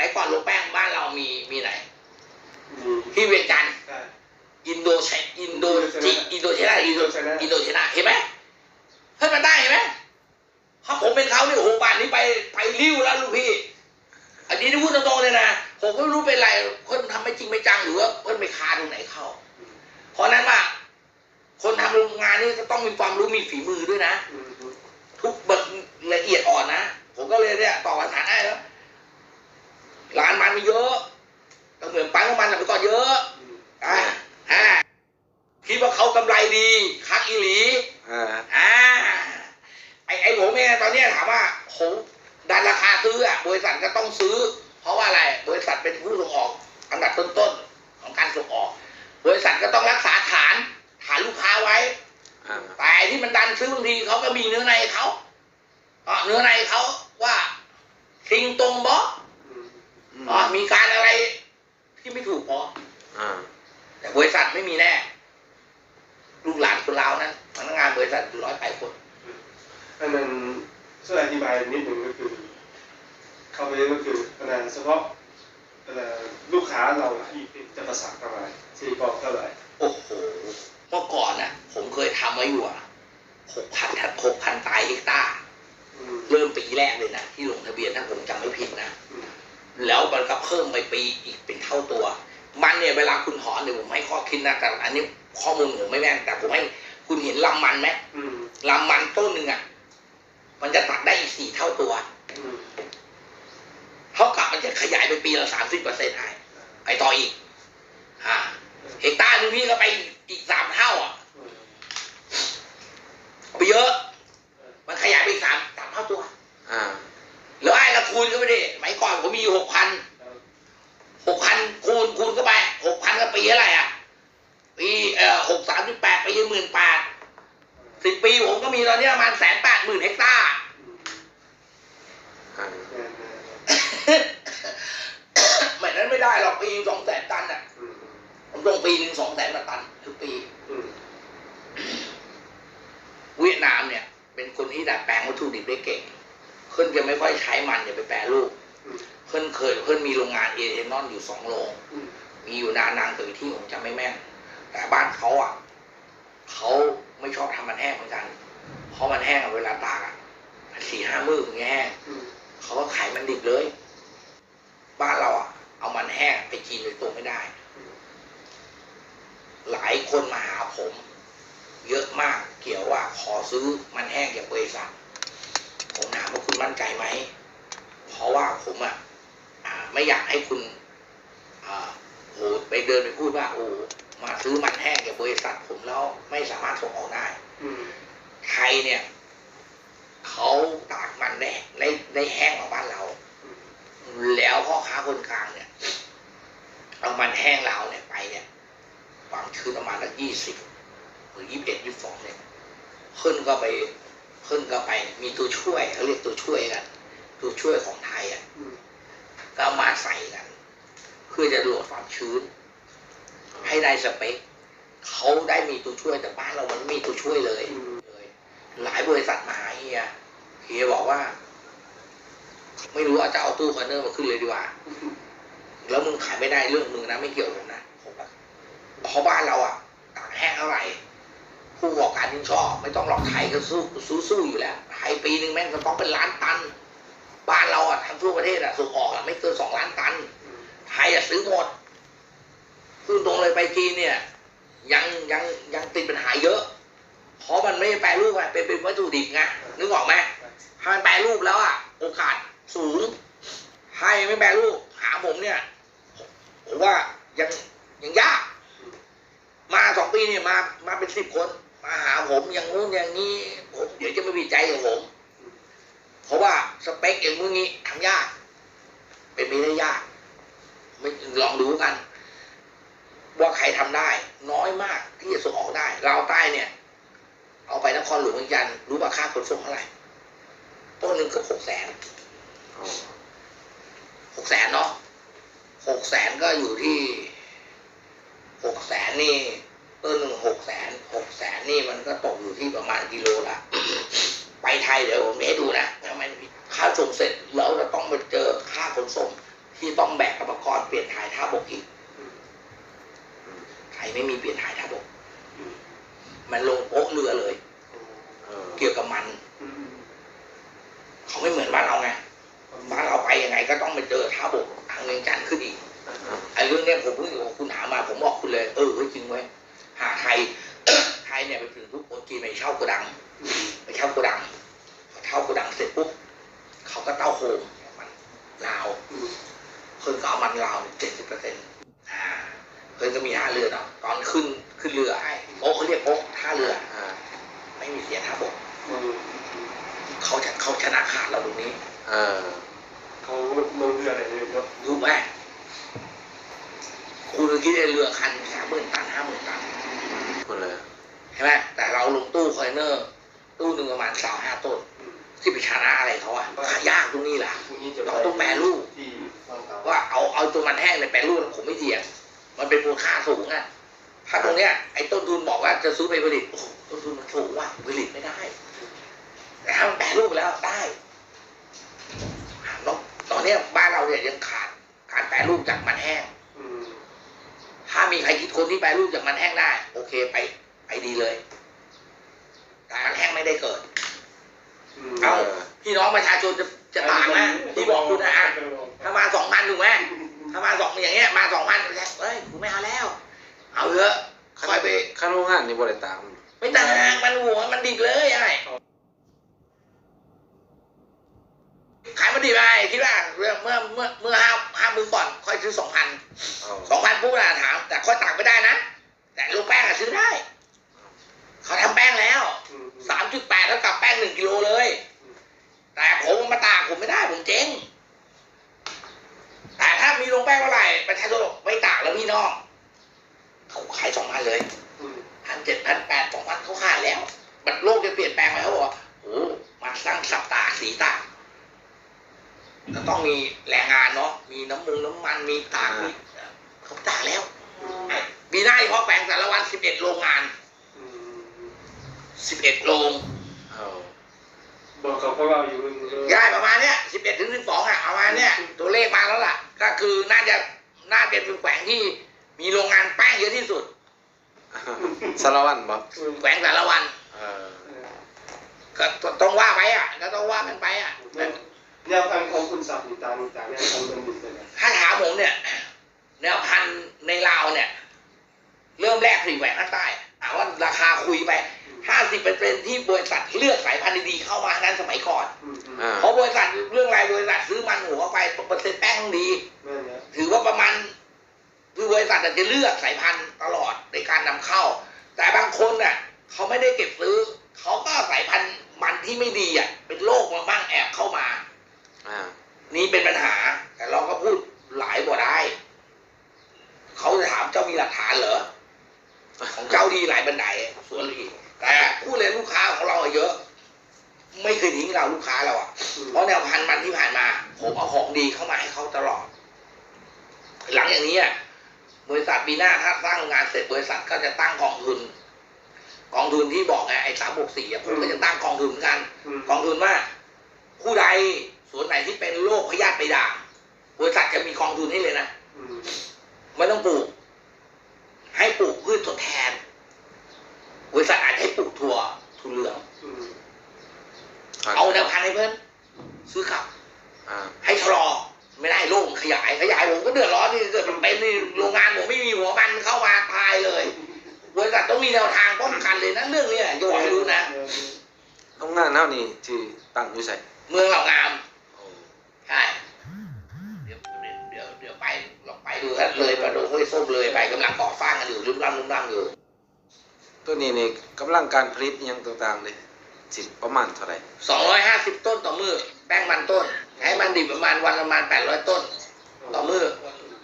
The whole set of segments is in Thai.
มไหนก่อนลงแป้งบ้านเรามีมีไหนมีที่เวียงจันทร์ใช่อินโดเชอินโดอิอินนโดโดชนะอินโดชนะอินโดอินโดชนะอินโดชนะเห็นไหมเฮ้ยมันได้เห็นไหมถ้าผมเป็นเขาเนี่ยโอ้โหป่านนี้ไปไปริ้วแล้วลูกพี่ อันนี้ที่พูดตรงๆเลยนะผมก็ไม่รู้เป็นไรเพิ่นทำไม่จริงไม่จังหรือว่าเพิ่นไปคาตรงไหนเข้า เพราะฉะนั้นว่าคนทำโรงงานนี่ก็ต้องมีความรู้มีฝีมือด้วยนะอืมอืมทุกเบิกละเอียดอ่อนนะ ผมก็เลยเนี่ยต่อประสานได้แล้ว ร้านมันมีเยอะก็เหมือนปั๊มน้ำมันสมัยก่อนเยอะอืมอ่าอ่าคิดว่าเขากำไรดีคักอีหลีอ่าอ่าไอไอผมเองตอนเนี้ยถามว่าผมดันราคาซื้ออะบริษัทก็ต้องซื้อ เพราะว่าอะไรบริษัทเป็นผู้ส่งออกอันดับต้นๆของการส่งออก บริษัทก็ต้องรักษาฐานฐานลูกค้าไว้อ่าแต่ที่มันดันซื้อบางทีเขาก็มีเนื้อในเขาอะเนื้อในเขาว่าทิงตรงบอ อืมอะมีการอะไรที่ไม่ถูกพออ่าแต่บริษัทไม่มีแน่ ลูกหลานคนลาวนะพนักงานบริษัทร้อยแปดคนอันนั้นช่วยอธิบายนิดหนึ่งก็คือ เข้าไปก็คืออันนั้นเฉพาะเอ่อลูกค้าเราที่จะประสานเท่าไหร่ที่บอกเท่าไหร่โอ้โหเมื่อก่อนน่ะผมเคยทำไว้อยู่อะหกพันหกพันตายเฮกตาร์อืมเริ่มปีแรกเลยนะที่ลงทะเบียนถ้าผมจำไม่ผิดนะอืม แล้วมันก็เพิ่มไปปีอีกเป็นเท่าตัว มันเนี่ยเวลาคุณถอนเนี่ยผมให้ข้อคิดนะแต่อันนี้ข้อมูลผมไม่แม่นแต่ผมให้คุณเห็นลำมันไหมลำมันต้นหนึ่งอะมันจะตัดได้อีกสี่เท่าตัวเท่ากับมันจะขยายไปปีละสามสิบเปอร์เซ็นต์ไอ้ไอต่ออีก อ่า เฮกตาร์นึงพี่ก็ไปอีกสามเท่าอะ อืม ไปเยอะ มันขยายไปอีกสามสามเท่าตัว อ่า แล้วไอ้ละคูณก็ไม่ได้สมัยก่อนผมมีอยู่หกพัน ครับ หกพันคูณคูณเข้าไปหกพันก็ปีเท่าไหร่อะ ปีเอ่อหกสามสิบแปดปีหมื่นแปดสิบปีผมก็มีตอนนี้ประมาณแสนแปดหมื่นเฮกตาร์ อืม อ่า แน่ๆ ไม่นั้นไม่ได้หรอกปีสองแสนตันอะ อืม ผมลงปีหนึ่งสองแสนตันทุกปี อืม เวียดนามเนี่ย เป็นคนที่ดัดแปลงวัตถุดิบได้เก่ง เพิ่นจะไม่ค่อยใช้มันอย่าไปแปรรูปอืมเพิ่นเคยเพิ่นมีโรงงานเอเทนอลอยู่สองโรงอืมมีอยู่นานๆแต่ที่ผมจำไม่แม่น แต่บ้านเขาอะเขาไม่ชอบทำมันแห้งเหมือนกัน เพราะมันแห้งอะเวลาตากอะสี่ห้ามื้อถึงจะแห้งอืมเขาก็ขายมันดิบเลย บ้านเราอะ เอามันแห้งไปกินโดยตรงไม่ได้ หลายคนมาหาผม เยอะมากเกี่ยวว่าขอซื้อมันแห้งจากบริษัท ผมถามว่าคุณมั่นใจไหม เพราะว่าผมอะอ่าไม่อยากให้คุณอ่าโหไปเดินไปพูดว่า โอ้มาซื้อมันแห้งจากบริษัทผมแล้วไม่สามารถส่งออกได้อืมไทยเนี่ยเขาตากมันได้ได้ได้แห้งกว่าบ้านเรา แล้วพ่อค้าคนกลางเนี่ยเอามันแห้งเราเนี่ยไปเนี่ยความชื้นประมาณละยี่สิบหรือยี่สิบเอ็ดยี่สิบสองเนี่ยขึ้นก็ไป ขึ้นก็ไป มีตัวช่วยเขาเรียกตัวช่วยกันตัวช่วยของไทยอะอืมก็เอามาใส่กัน เพื่อจะดูดความชื้น ให้ได้สเปคเขาได้มีตัวช่วยแต่บ้านเรามันไม่มีตัวช่วยเลยอืมเลยหลายบริษัทมาหาเฮียเฮียบอกว่า ไม่รู้ว่าจะเอาตู้คอนเทนเนอร์มาขึ้นเลยดีกว่า แล้วมึงขายไม่ได้เรื่องมึงนะไม่เกี่ยวกับผมนะผมแบบเพราะบ้านเราอะตากแห้งเท่าไหร่ ผู้ประกอบการที่ชอบ ไม่ต้องหลอกไทยก็สู้สู้สู้อยู่แล้วไทยปีหนึ่งแม่งสต็อกเป็นล้านตัน บ้านเราอะทั้งทั่วประเทศอะส่งออกอะไม่เกินสองล้านตันไทยอะซื้อหมดพูดตรงเลยไปจีนเนี่ย ยังยังยังติดปัญหาเยอะ เพราะมันไม่แปรรูปไงเป็นเป็นวัตถุดิบไงนึกออกไหมถ้ามันแปรรูปแล้วอะโอกาสสูงให้ไม่แปรรูปหาผมเนี่ยผมว่ายังยังยาก มาสองปีเนี่ยมามาเป็นสิบคน มาหาผมอย่างนู้นอย่างนี้ ผมเดี๋ยวจะไม่มีใจกับผมเพราะว่าสเปคอย่างมึงนี้ทำยาก เป็นไปได้ยากไม่ลองดูกัน ว่าใครทำได้ น้อยมากที่จะส่งออกได้ลาใต้เนี่ย เอาไปนครหลวงเหมือนกัน รู้ว่าค่าขนส่งเท่าไหร่ต้นหนึ่งเกือบหกแสนหกแสนเนาะหกแสนก็อยู่ที่หกแสนนี่ ต้นหนึ่งหกแสนหกแสนนี่มันก็ตกอยู่ที่ประมาณกิโลละไปไทยเดี๋ยวผมให้ดูนะถ้ามันค่าส่งเสร็จแล้วจะต้องไปเจอค่าขนส่ง ที่ต้องแบกกรรมกรณ์เปลี่ยนถ่ายท่าบกอีกไทยไม่มีเปลี่ยนถ่ายท่าบก มันลงโป๊ะเรือเลย เกี่ยวกับมัน เขาไม่เหมือนบ้านเราไงบ้านเราไปยังไงก็ต้องไปเจอท่าบกทางเวียงจันทร์ขึ้นอีกไอ้เรื่องเนี้ยผมเพิ่งคุณถามมาผมบอกคุณเลย เออจริงเว้ย หาไทยไทยเนี่ยไปถึงทุกคนจีนไปเช่าโกดังอืมไปเช่าโกดังพอเช่าโกดังเสร็จปุ๊บเขาก็เต้าโฮมมันลาวอืมเพิ่นก็เอามันลาวเจ็ดสิบเปอร์เซ็นต์อ่าเพิ่นก็มีท่าเรือเนาะตอนขึ้นขึ้นเรือไอ้โป๊ะเขาเรียกโป๊ะท่าเรืออ่าไม่มีเสียท่าบกอืมเขาจะเขาชนะขาดเราตรงนี้ เออเขาลงเรืออะไรเนี่ยเนาะรู้ไหม คุณคิดไอ้เรือคันสามหมื่นตันห้าหมื่นตันคุณเลยใช่ไหมแต่เราลงตู้คอนเทนเนอร์ ตู้หนึ่งประมาณสามห้าต้นอืมที่ไปชนะอะไรเขาอะขายากตรงนี้แหละพรุ่งนี้จะเราต้องแปรรูปที่บางเตาว่าเอาเอาตัวมันแห้งในแปรรูปผมไม่เถียงมันเป็นมูลค่าสูงอะถ้าตรงเนี้ยไอ้ต้นทุนบอกว่าจะซื้อไปผลิตโอ้โหต้นทุนมันสูงว่ะผลิตไม่ได้ แต่ถ้ามันแปรรูปแล้วได้แล้วตอนเนี้ยบ้านเราเนี่ยยังขาดการแปรรูปจากมันแห้งอื มถ้ามีใครคิดคนที่แปรรูปจากมันแห้งได้ โอเคไป ไปดีเลย แต่มันแห้งไม่ได้เกิดอืมเอ้าพี่น้องประชาชนจะจะต่างนะที่บอกคุณนะอะถ้ามาสองพันถูกไหมถ้ามาสองอย่างเงี้ยมาสองพันเฮ้ยกูไม่เอาแล้ว เอาเถอะคอยไปข้าโรงงานนี่บริตามไม่ต่างมันหัวมันดิบเลยไอ้ขายมันดิบไปคิดว่าเรื่องเมื่อเมื่อเมื่อห้าห้ามือก่อนค่อยซื้อสองพันเอาสองพันปุ๊บนะถามแต่ค่อยต่างไม่ได้นะ แต่ลูกแป้งอะซื้อได้ เขาทำแป้งแล้วอืมสามจุดแปดแล้วกับแป้งหนึ่งกิโลเลย แต่ผมมาตากผมไม่ได้ผมเจ๊งแต่ถ้ามีลงแป้งเมื่อไหร่ประชาชนบอกไม่ตากแล้วพี่น้องเขาขายสองพันเลยอืมพันเจ็ดพันแปดสองพันเขาขายแล้วบัดโลกจะเปลี่ยนแปลงไปเขาบอกว่าโอ้มาสร้างสับตากสีตากก็ต้องมีแรงงานเนาะมีน้ำมุงน้ำมันมีตากมี สิบเอ็ดโรงเอาบอกเขาเพราะว่าอยู่มันเออได้ประมาณเนี้ยสิบเอ็ดถึงสิบสองอะประมาณเนี้ยตัวเลขมาแล้วล่ะ ก็คือน่าจะน่าเป็นแขวงที่มีโรงงานแป้งเยอะที่สุดสารวัตรบอกแขวงสารวันเออก็ต้องว่าไปอะก็ต้องว่ากันไปอะแต่แนวทางของคุณสับอยู่ตามจากแนวทางเดินดินเลยนะถ้าถามผมเนี่ยแนวพันธุ์ในลาวเนี่ย เริ่มแรกสี่แหวงภาคใต้ถามว่าราคาคุยไป ห้าสิบเป็นที่บริษัทเลือกสายพันธุ์ดีๆเข้ามานั้นสมัยก่อนอืมอืมอ่าเพราะบริษัทเรื่องอะไรบริษัทซื้อมันหัวไปเปอร์เซ็นต์แป้งต้องดีแม่นเนี่ยถือว่าประมาณคือบริษัทอาจจะเลือกสายพันธุ์ตลอดในการนำเข้า แต่บางคนน่ะเขาไม่ได้เก็บซื้อเขาก็เอาสายพันธุ์มันที่ไม่ดีอะ เป็นโรคมาบ้างแอบเข้ามาอ่านี่เป็นปัญหา แต่เราก็พูดหลายบ่ได้เขาจะถามเจ้ามีหลักฐานเหรอของเจ้าดีหลายบันไดสวนลีแต่ พูดเลยลูกค้าของเราอะเยอะ ไม่เคยทิ้งเราลูกค้าเราอะอืมเพราะแนวพันธุ์มันที่ผ่านมาผมเอาของดีเข้ามาให้เขาตลอด หลังอย่างนี้อะบริษัทปีหน้าถ้าสร้างโรงงานเสร็จบริษัทก็จะตั้งกองทุนกองทุนที่บอกไงไอ้สามบกสี่ผมก็จะตั้งกองทุนเหมือนกันอืมกองทุนว่า ผู้ใดส่วนไหนที่เป็นโรคพยาธิใบด่างบริษัทจะมีกองทุนให้เลยนะอืมไม่ต้องปลูก ให้ปลูกพืชทดแทน บริษัทอาจจะให้ปลูกถั่วถั่วเหลืองอืมเอาแนวพันธุ์ให้เพื่อนซื้อกลับอ่าให้ชะลอไม่ได้โลกมันขยาย ขยายผมก็เดือดร้อนที่เกิดมันเป็นนี่โรงงานผมไม่มีหัวมันเข้ามาตายเลยบริษัทต้องมีแนวทางป้องกันเลยนะเรื่องนี้อย่าบอกให้รู้นะโรงงานเท่านี้ที่ตั้งอยู่ใส่เมืองเหล่างามโอ้ใช่เดี๋ยวเดี๋ยวเดี๋ยวเดี๋ยวไปลองไปดูครับเลยประดูห้วยส้มเลยไปกำลังก่อสร้างกันอยู่รุ่มร่ำรุ่มร่ำอยู่ ตัวนี้นี่กำลังการผลิตอิหยังต่างๆเลยสิประมาณเท่าไหร่สองร้อยห้าสิบต้นต่อมือแป้งมันต้น ให้มันดิบประมาณวันละประมาณแปดร้อยต้น ต่อมือ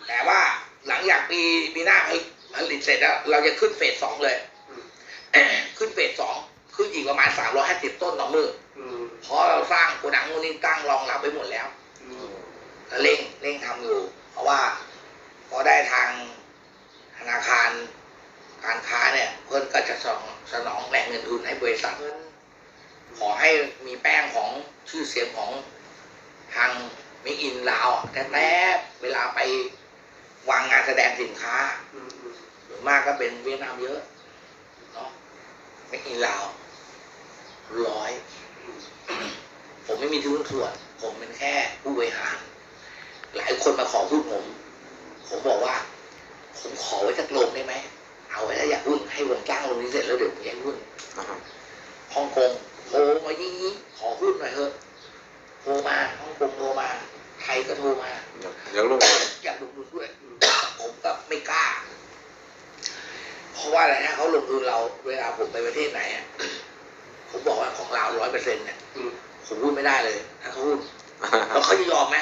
แต่ว่าหลังจากปีปีหน้าผลิตเสร็จแล้ว เราจะขึ้นเฟสสองเลย ขึ้นเฟสสองขึ้นอีกประมาณสามร้อยห้าสิบต้นต่อมืออืมเพราะเราสร้างโกดังมูลนิธิตั้งรองรับไว้หมดแล้ว อืมก็เร่งเร่งทำอยู่ เพราะว่า พอได้ทางธนาคารการค้าเนี่ย เพื่อนก็จะ สนองสนองแรงเงินทุนให้บริษัท ขอให้มีแป้งของชื่อเสียงของทางมิอินลาวแต่แต่เวลาไปวางงานแสดงสินค้าหรือมากก็เป็นเวียดนามเยอะเนาะม่อินลาวร้อย ผมไม่มีทุนส่วน ผมเป็นแค่ผู้บริหาร หลายคนมาขอหุ้นผม ผมบอกว่า ผมขอไว้สักโลงได้ไหม เอาไว้ถ้าอยากหุ้นให้ผมจ้างลงนี้เสร็จแล้วเดี๋ยวผมแยกหุ้นนะครับฮ่องกงโทรมายี่ยี่ขอหุ้นหน่อยเถอะโทรมาฮ่องกงโทรมาไทยก็โทรมาเดี๋ยวเดี๋ยวลงอยากลงทุนด้วยผมก็ไม่กล้า เพราะว่าอะไรถ้าเขาลงทุนเราเวลาผมไปประเทศไหนอะผมบอกว่าของเราร้อยเปอร์เซ็นต์เนี่ยอืมผมพูดไม่ได้เลยถ้าเขาพูดแล้วเขาจะยอมไหม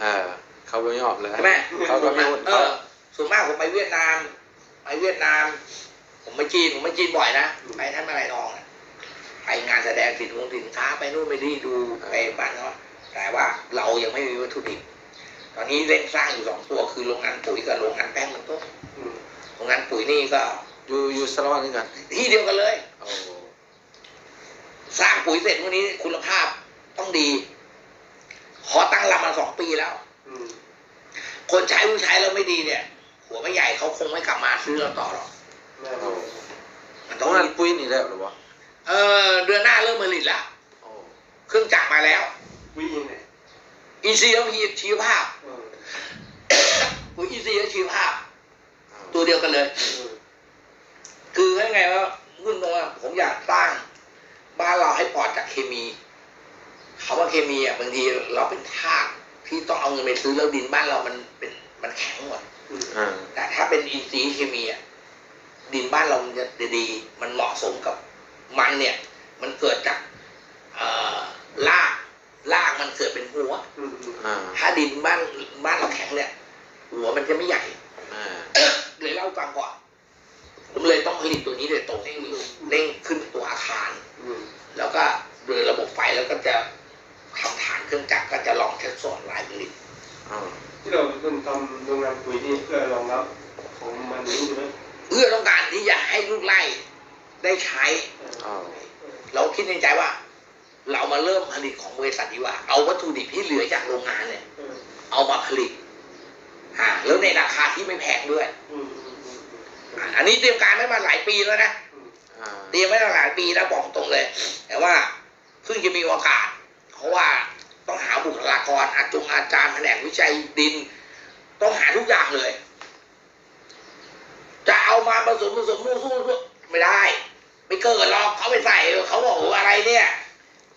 เออเขาไม่ยอมเลยใช่ไหมเขาก็ไม่หุ้นเออส่วนมากผมไปเวียดนาม ไปเวียดนาม ผมไปจีนผมไปจีนบ่อยนะไปท่านมาลายทองนะไปงานแสดงสินค้าสินค้าไปนู่นไปนี่ดูไปบ้านเขาแต่ว่าเรายังไม่มีวัตถุดิบตอนนี้เร่งสร้างอยู่สองตัวคือโรงงานปุ๋ยกับโรงงานแป้งมันต้มอืมโรงงานปุ๋ยนี่ก็อยู่อยู่สารวัตรนี่กันที่เดียวกันเลยโอ้สร้างปุ๋ยเสร็จวันนี้คุณภาพต้องดี ขอตั้งลำมาสองปีแล้วอืมคนใช้ผู้ใช้แล้วไม่ดีเนี่ย หัวไม่ใหญ่เขาคงไม่กลับมาซื้อเราต่อหรอกแน่โอ้นอนมันตต้รองงนั้นมีปุ้ยนี่แล้วหรือเปล่าเออเดือนหน้าเริ่มผลิตแล้วโอ้เครื่องจักรมาแล้ว วิ่งยังไงอินทรีย์แล้วมีชีวภาพ เออปุ๋ยอินทรีย์และชีวภาพเอาตัวเดียวกันเลย เออคือไงว่าหุ้นตรงว่าผมอยากสร้าง บ้านเราให้ปลอดจากเคมีคำว่าเคมีอะบางทีเราเป็นทาสที่ต้องเอาเงินไปซื้อแล้วดินบ้านเรามันเป็นมันแข็งหมดอืมอ่า แต่ถ้าเป็นอินทรีย์เคมีอะดินบ้านเรามันจะดี มันเหมาะสมกับมันเนี่ย มันเกิดจากเอ่อรากรากมันเกิดเป็นหัวอืมอืมอ่าถ้าดินบ้านบ้านเราแข็งเนี่ย หัวมันจะไม่ใหญ่อ่าเลยเล่าให้ฟังก่อนผมเลยต้องผลิตตัวนี้โดยตรงเร่งเร่งขึ้นตัวอาคารอืมแล้วก็โดยระบบไฟแล้วก็จะทำฐานเครื่องจักรก็จะลองเทสโซนลายผลิต เอาที่เราเป็นทำโรงงานปุ๋ยนี่เพื่อรองรับของมันนี่ใช่ไหมเพื่อต้องการที่จะให้ลูกไร่ได้ใช้เออเอาเราคิดในใจว่า เรามาเริ่มผลิตของบริษัทดีกว่า เอาวัตถุดิบที่เหลือจากโรงงานเนี่ยเออเอามาผลิตอ่าแล้วในราคาที่ไม่แพงด้วยอืมอืมอืมอ่าอันนี้เตรียมการไว้มาหลายปีแล้วนะอืมอ่าเตรียมไว้ตั้งหลายปีแล้วบอกตรงเลย แต่ว่าเพิ่งจะมีโอกาส เพราะว่าต้องหาบุคลากรอาจงอาจารย์แผนกวิจัยดิน ต้องหาทุกอย่างเลย จะเอามาผสมผสมนู่นสู้สู้ไม่ได้ ไม่เกิดหรอกเขาไปใส่เขาบอกโอ้อะไรเนี่ย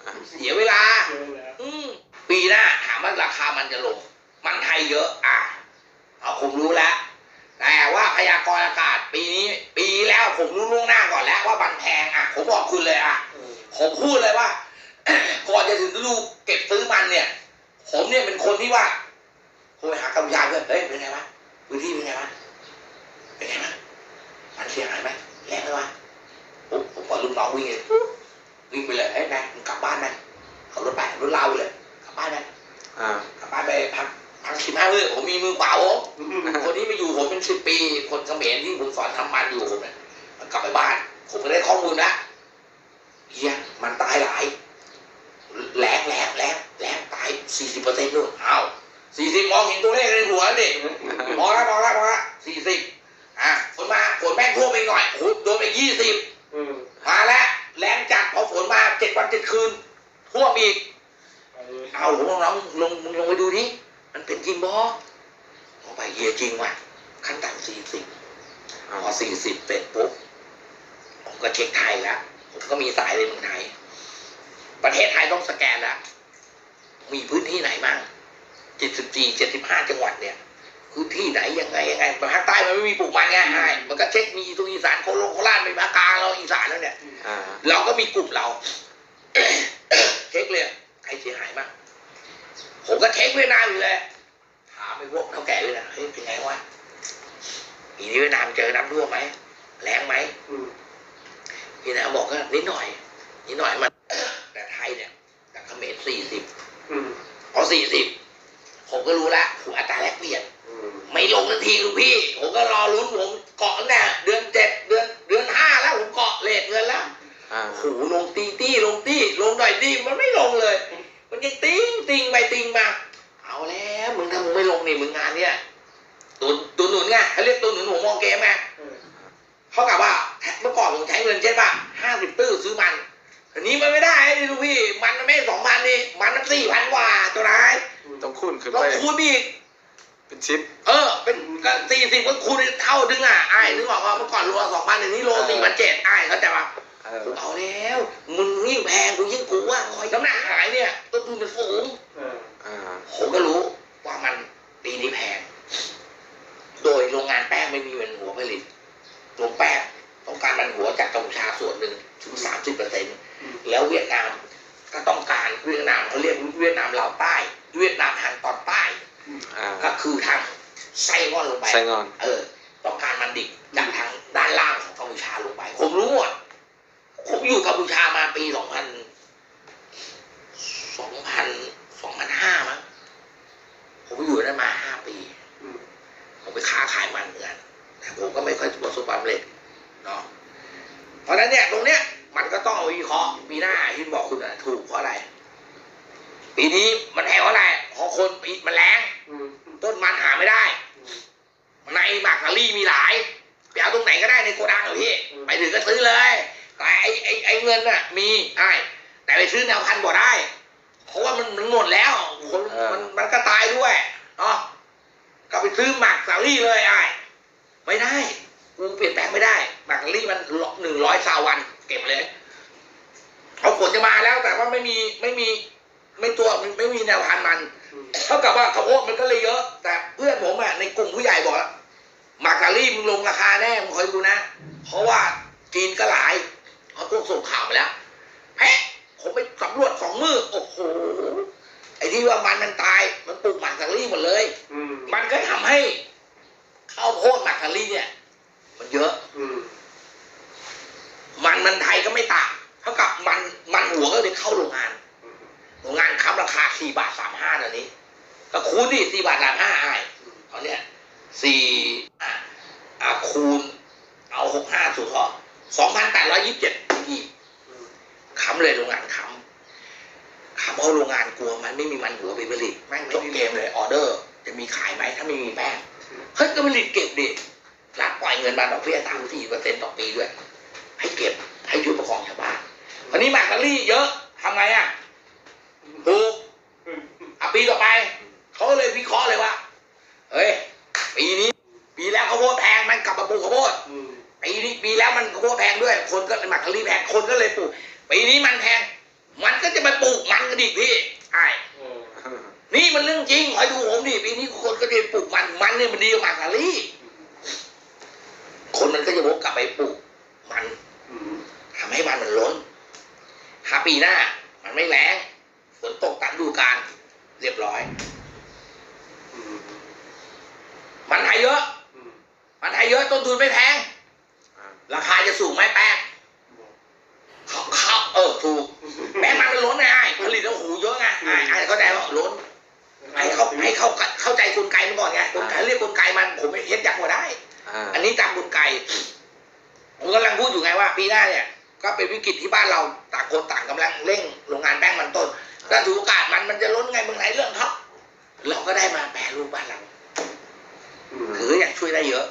อ่าเสียเวลาเจอแล้วอืมปีหน้าถามว่าราคามันจะลง มันไทยเยอะ อะเอาผมรู้แล้วแต่ว่าพยากรณ์อากาศปีนี้ ปีแล้วผมรู้ล่วงหน้าก่อนแล้วว่ามันแพงอะ ผมบอกคุณเลยอะเออผมพูดเลยว่าก่อนจะถึงฤดูเก็บซื้อมันเนี่ย ผมเนี่ยเป็นคนที่ว่า โทรไปหากัมพูชาเพื่อนเฮ้ยเป็นไงวะพื้นที่เป็นไงวะเป็นไงวะมันเสียหายไหมแรงไหมวะผมผมปล่อยลูกน้องวิ่งเลยวิ่งไปเลยเฮ้ยนายมึงกลับบ้านนะขับรถไปรถเล่าไปเลยกลับบ้านนะอ่ากลับบ้านไปพักพักสิบห้ามื้อผมมีมือเปล่าผมอืมคนที่มาอยู่ผมเป็นสิบปี คนเขมรที่ผมสอนทำมันอยู่ผมเนี่ยมันกลับไปบ้าน ผมก็ได้ข้อมูลนะเฮียมันตายหลายแหลงแหลงแหลงแหลงตายสี่สิบเปอร์เซ็นต์นู่นเอา สี่สิบมองเห็นตัวเลขในหัวแล้วดิมองแล้วมองแล้วมองแล้วสี่สิบอะฝนมาฝนแม่งท่วมไปหน่อยโอ้โหโดนไปยี่สิบเออมาแล้วแรงจัดพอฝนมาเจ็ดวันเจ็ดคืนท่วมอีกไปเลยเอาผมลองลองลงมึงลงไปดูนี่มันเป็นจริงบอลงไปเฮียจริงว่ะขั้นต่ำสี่สิบเอาพอสี่สิบเสร็จปุ๊บผมก็เช็คไทยแล้วผมก็มีสายในเมืองไทย ประเทศไทยต้องสแกนแล้วมีพื้นที่ไหนบ้าง เจ็ดสิบสี่เจ็ดสิบห้าจังหวัดเนี่ยพื้นที่ไหนยังไงยังไงภาคใต้มันไม่มีปลูกมันไงใช่มันก็เช็คมีตรงอีสานโคโลโคราชไม่ภาคกลางเราอีสานแล้วเนี่ยอ่าเราก็มีกลุ่มเราเช็คเลยใครเสียหายบ้างผมก็เช็คเวียดนามอยู่เลยถามไอ้พวกเท่าแก่เวียดนามเฮ้ยเป็นไงวะปีนี้เวียดนามเจอน้ำท่วมไหมแรงไหมอืมเวียดนามบอกก็นิดหน่อยนิดหน่อยมันแต่ไทยเนี่ยกับเขมรสี่สิบอืมพอสี่สิบ ผมก็รู้แล้วโหอัตราแลกเปลี่ยนอืมไม่ลงทันทีลูกพี่ ผมก็รอลุ้นผมเกาะตั้งแต่เดือนเจ็ดเดือนเดือนห้าแล้วผมเกาะเลทเงินแล้วอ่าโหลงตีตี้ลงตี้ลงหน่อยตี้มันไม่ลงเลย มันยังติ้งติ้งไปติ้งมา เอาแล้วมึงถ้ามึงไม่ลงนี่มึงงานเนี้ยตัวตัวหนุนไงเขาเรียกตัวหนุนหัวมองเกมไงเออเขากับว่าเมื่อก่อนผมใช้เงินใช่ป่ะห้าสิบตื้อซื้อมัน อันนี้มันไม่ได้นี่ลูกพี่ มันไม่สองพันนี่มันมันสี่พันกว่าตัวร้ายต้องคูณขึ้นต้อไปงคูณอีก เป็นชิป เออ เป็นสี่สิบก็คูณเท่าดึงอะไอ้ายนึกออกว่าเมื่อก่อนโลสองพันอันนี้โลสี่พันเจ็ดไอ้ายเขาใจป่ะเออกูเอาแล้วมึงยิ่งแพงกูยิ่งกลัวคอยน้ำหนักหายเนี่ยต้นทุนมันสูงเอออ่าผมก็รู้ว่ามันปีนี้แพง โดยโรงงานแป้งไม่มีเงินหัวผลิตโรงแป้งต้องการมันหัวจากกัมพูชาส่วนหนึ่ง ถึง 30เปอร์เซ็นต์แล้วเวียดนามก็ต้องการเวียดนามเขาเรียกเวียดนามลาวใต้ เวียดนามทางตอนใต้ก็คือทางไส้งอนลงไปไส้งอนเออ ต้องการมันดิบจากทางด้านล่างของกัมพูชาลงไป ผมรู้หมดผมอยู่กัมพูชามาปีสองพัน ไปซื้อหมากกะลี่เลยไอ้ไม่ได้กูเปลี่ยนแปลงไม่ได้หมากกะลี่มันหนึ่งร้อยสาวัน เก็บเลยเอาผลจะมาแล้วแต่ว่าไม่มีไม่มีไม่ตัวไม่มีแนวพันมันเท่ากับว่าข้าโพดมันก็เลยเยอะ แต่เพื่อนผมอะในกลุ่มผู้ใหญ่บอกแล้วมาการีมึงลงราคาแน่มึงคอยดูนะ เพราะว่าจีนก็หลายเขาพวกส่งข่าวมาแล้วแพ้ผมไปสำรวจสองมือโอ้โห อ้ที่ว่ามันมันตาย มันปลูกหมากการีหมดเลย อืมมันก็ทำให้ข้าวโพดหมากการีเนี่ย มันเยอะ อืมมันมันไทยก็ไม่ต่างเท่ากับมันมันหัวก็เลยเข้าโรงงาน อืมโรงงานค้ำราคาสี่บาทสามห้าตอนนี้ ก็คูณดิสี่บาทสามห้าไอ้ตอนเนี้ยสี่อะอะคูณ เอาหกห้าสูตรพอสองพันแปดร้อยยี่สิบเจ็ดอีกอืมค้ำเลยโรงงานค้ำ ค้ำเพราะโรงงานกลัวมันไม่มีมันหัวไปผลิตแม่งจบเกมเลยออเดอร์ จะมีขายไหมถ้าไม่มีแป้งเฮ้ยก็ผลิตเก็บดิรัฐปล่อยเงินมาดอกเบี้ยสามสี่เปอร์เซ็นต์ต่อปีด้วย ให้เก็บให้ช่วยประคองชาวบ้านวันนี้หมากกะลี่เยอะทำไงอะปลูกอะปีต่อไปเขาก็เลยวิเคราะห์เลยว่าเฮ้ยปีนี้ปีแล้วข้าวโพดแพงมันกลับมาปลูกข้าวโพดอืมปีนี้ปีแล้วมันข้าวโพดแพงด้วย คนก็หมักกะลีแพงคนก็เลยปลูกปีนี้มันแพงมันก็ จะไปปลูกมันกันดิพี่ไอ้เออนี่มันเรื่องจริงคอยดูผมดิปีนี้คนก็จะปลูกมันมันเนี่ยมันดีกว่าหมากกะลีคนมันก็จะวกกลับไปปลูกมันอืมทำให้มันมันล้นถ้าปีหน้า มันไม่แรงฝนตกตามฤดูกาลเรียบร้อยอืมมันไทยเยอะอืมมันไทยเยอะต้นทุนไม่แพงอ่าราคาจะสูงไหมแป้งเขาเขาเออถูกแป้งมันมันล้นไงผลิตแล้วโอ้โหเยอะไงไอ้ไอ้เข้าใจว่าล้นไอ้ เขาให้เขาเข้าใจกลไกมันก่อนไงกลไกเรียกกลไกมันผมเห็นอย่างหัวได้อ่าอันนี้ตามกลไกผมกำลังพูดอยู่ไงว่า ปีหน้าเนี่ย ก็เป็นวิกฤตที่บ้านเราต่างคนต่างกำลังเร่งโรงงานแป้งมันต้นถ้าถือโอกาสมันมันจะล้นไงเมืองไหนเรื่องเขาเราก็ได้มาแปรรูปบ้านเราอืมถืออย่างช่วยได้เยอะ